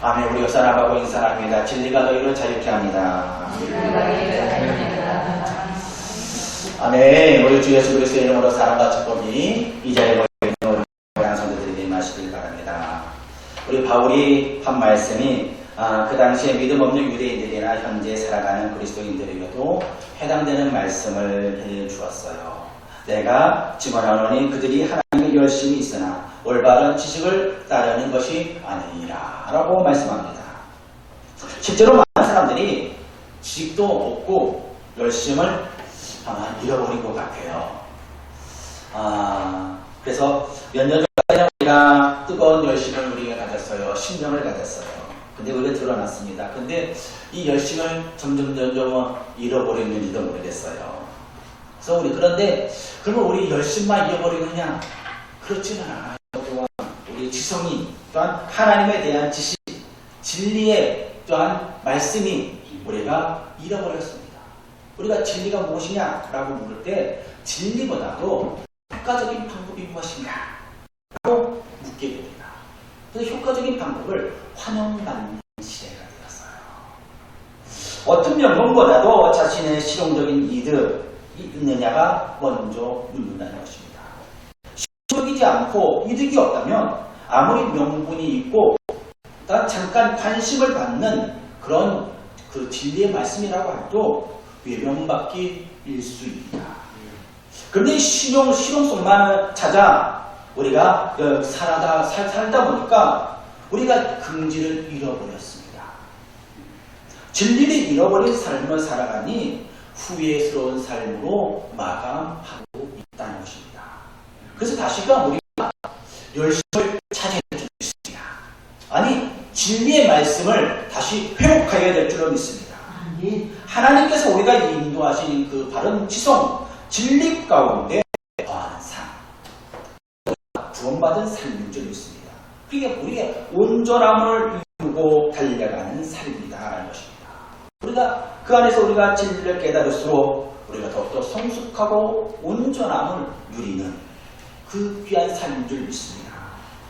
아멘. 우리 옆 사람하고 인사합니다. 진리가 너희를 자유케 합니다. 아멘. 우리 주 예수 그리스도의 이름으로 사랑과 축복이 이 자리에 있는 우리 양성들이 임하시길 바랍니다. 우리 바울이 한 말씀이 아, 그 당시에 믿음 없는 유대인들이나 현재 살아가는 그리스도인들에게도 해당되는 말씀을 해 주었어요. 내가 증언하노니 그들이 하나 님의 열심이 있으나 올바른 지식을 따르는 것이 아니니라 라고 말씀합니다. 실제로 많은 사람들이 지식도 없고 열심을 아마 잃어버린 것 같아요. 아, 그래서 몇 년 전까지는 우리가 뜨거운 열심을 우리가 가졌어요. 신념을 가졌어요. 근데 우리가 드러났습니다. 근데 이 열심을 점점 점점 잃어버렸는지도 모르겠어요. 그래서 우리 그런데 그러면 우리 열심만 잃어버리느냐? 그렇지는 않아요. 또한 우리 지성이 또한 하나님에 대한 지식, 진리의 또한 말씀이 우리가 잃어버렸습니다. 우리가 진리가 무엇이냐라고 물을 때 진리보다도 효과적인 방법이 무엇인가? 라고 묻게 됩니다. 그래서 효과적인 방법을 환영받는 시대가 되었어요. 어떤 명분보다도 자신의 실용적인 이득이 있느냐가 먼저 묻는다는 것입니다. 실용적이지 않고 이득이 없다면 아무리 명분이 있고 딱 잠깐 관심을 받는 그런 그 진리의 말씀이라고 해도 외면받기 일 수 있다. 그런데 이 실용, 실용성만을 찾아 우리가 어, 살아다, 살, 살다 보니까 우리가 긍지를 잃어버렸습니다. 진리를 잃어버린 삶을 살아가니 후회스러운 삶으로 마감하고. 그래서 다시금 우리가 열심을 찾아야 될 줄 믿습니다. 아니, 진리의 말씀을 다시 회복해야 될 줄을 믿습니다. 이 하나님께서 우리가 인도하신 그 바른 지성, 진리 가운데 거하는 삶, 구원받은 삶인 줄 믿습니다. 그게 우리의 온전함을 이루고 달려가는 삶이다라는 것입니다. 우리가 그 안에서 우리가 진리를 깨달을수록 우리가 더욱더 성숙하고 온전함을 누리는 그 귀한 삶인 줄 믿습니다.